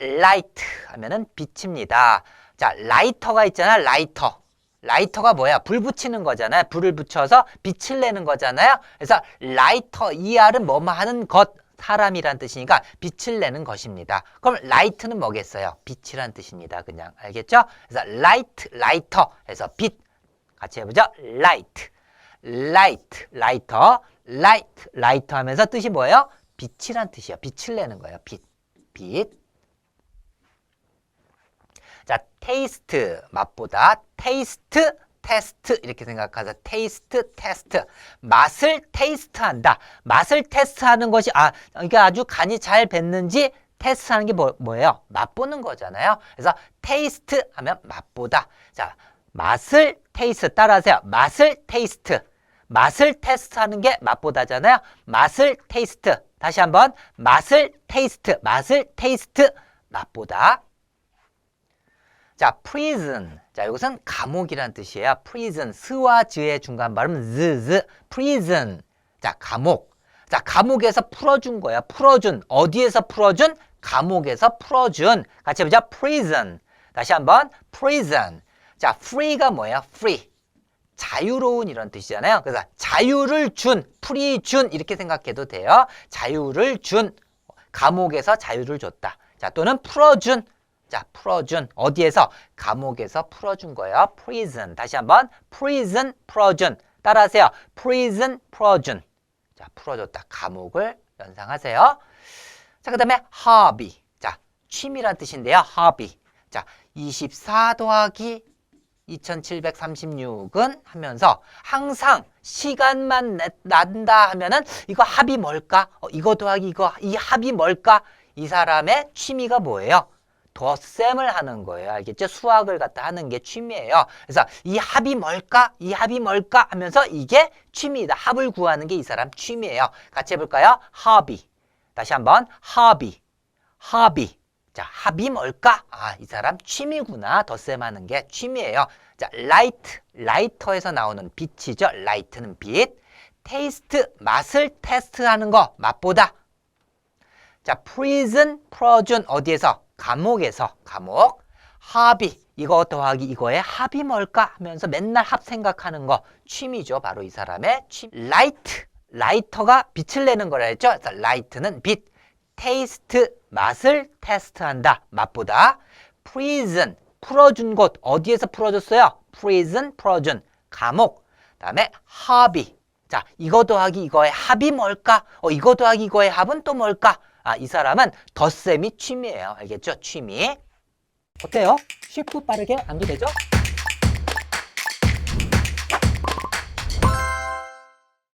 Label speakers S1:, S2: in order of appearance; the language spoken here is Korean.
S1: light 하면은 빛입니다. 자, 라이터가 있잖아, 라이터. 라이터가 뭐야? 불 붙이는 거잖아요. 불을 붙여서 빛을 내는 거잖아요. 그래서 라이터, ER은 뭐뭐 하는 것, 사람이란 뜻이니까 빛을 내는 것입니다. 그럼 라이트는 뭐겠어요? 빛이란 뜻입니다. 그냥 알겠죠? 그래서 라이트, 라이터 해서 빛 같이 해보죠. 라이트, 라이트, 라이터, 라이트, 라이터 하면서 뜻이 뭐예요? 빛이란 뜻이에요. 빛을 내는 거예요. 빛, 빛. 자, 테이스트 맛보다 테이스트 테스트 이렇게 생각하자. 테이스트 테스트 맛을 테이스트한다. 맛을 테스트하는 것이 아 이게 아주 간이 잘 뱄는지 테스트하는 게 뭐, 뭐예요? 맛보는 거잖아요. 그래서 테이스트 하면 맛보다. 자, 맛을 테이스트 따라하세요. 맛을 테이스트. 맛을 테스트하는 게 맛보다잖아요. 맛을 테이스트. 다시 한번 맛을 테이스트. 맛을 테이스트. 맛보다. 자, prison. 자, 이것은 감옥이란 뜻이에요. prison. 스와 즈의 중간 발음 즈, 즈. prison. 자, 감옥. 자, 감옥에서 풀어준 거야. 풀어준. 어디에서 풀어준? 감옥에서 풀어준. 같이 해보자. prison. 다시 한번 prison. 자, free가 뭐예요? free. 자유로운 이런 뜻이잖아요. 그래서 자유를 준, 프리 준 이렇게 생각해도 돼요. 자유를 준, 감옥에서 자유를 줬다. 자, 또는 풀어준. 자, 풀어준. 어디에서? 감옥에서 풀어준 거예요. prison. 다시 한번 prison, 풀어준. 따라하세요. prison, 풀어준. 자, 풀어줬다. 감옥을 연상하세요. 자, 그 다음에 hobby. 자, 취미란 뜻인데요. hobby. 자, 24 더하기 2736은 하면서 항상 시간만 내- 난다 하면은 이거 합이 뭘까? 어, 이거 더하기 이거 이 합이 뭘까? 이 사람의 취미가 뭐예요? 덧셈을 하는 거예요. 알겠죠? 수학을 갖다 하는 게 취미예요. 그래서 이 합이 뭘까? 이 합이 뭘까? 하면서 이게 취미다. 합을 구하는 게 이 사람 취미예요. 같이 해볼까요? hobby. 다시 한번 hobby. hobby. 자, 합이 뭘까? 아, 이 사람 취미구나. 덧셈 하는 게 취미예요. 자, light, 라이터에서 나오는 빛이죠. light는 빛. taste, 맛을 테스트하는 거, 맛보다. 자, prison, prison 어디에서? 감옥에서, 감옥. 합이, 이거 더하기 이거의 합이 뭘까? 하면서 맨날 합 생각하는 거, 취미죠. 바로 이 사람의 취미. light, 라이터가 빛을 내는 거라 했죠. 그래서 light는 빛. 테이스트 맛을 테스트한다. 맛보다. prison 풀어준 곳 어디에서 풀어줬어요? prison 풀어준 감옥. 다음에 hobby. 자, 이거 더하기 이거의 합이 뭘까? 어, 이거 더하기 이거의 합은 또 뭘까? 아, 이 사람은 덧셈이 취미예요. 알겠죠? 취미. 어때요? 쉽고 빠르게 암기되죠?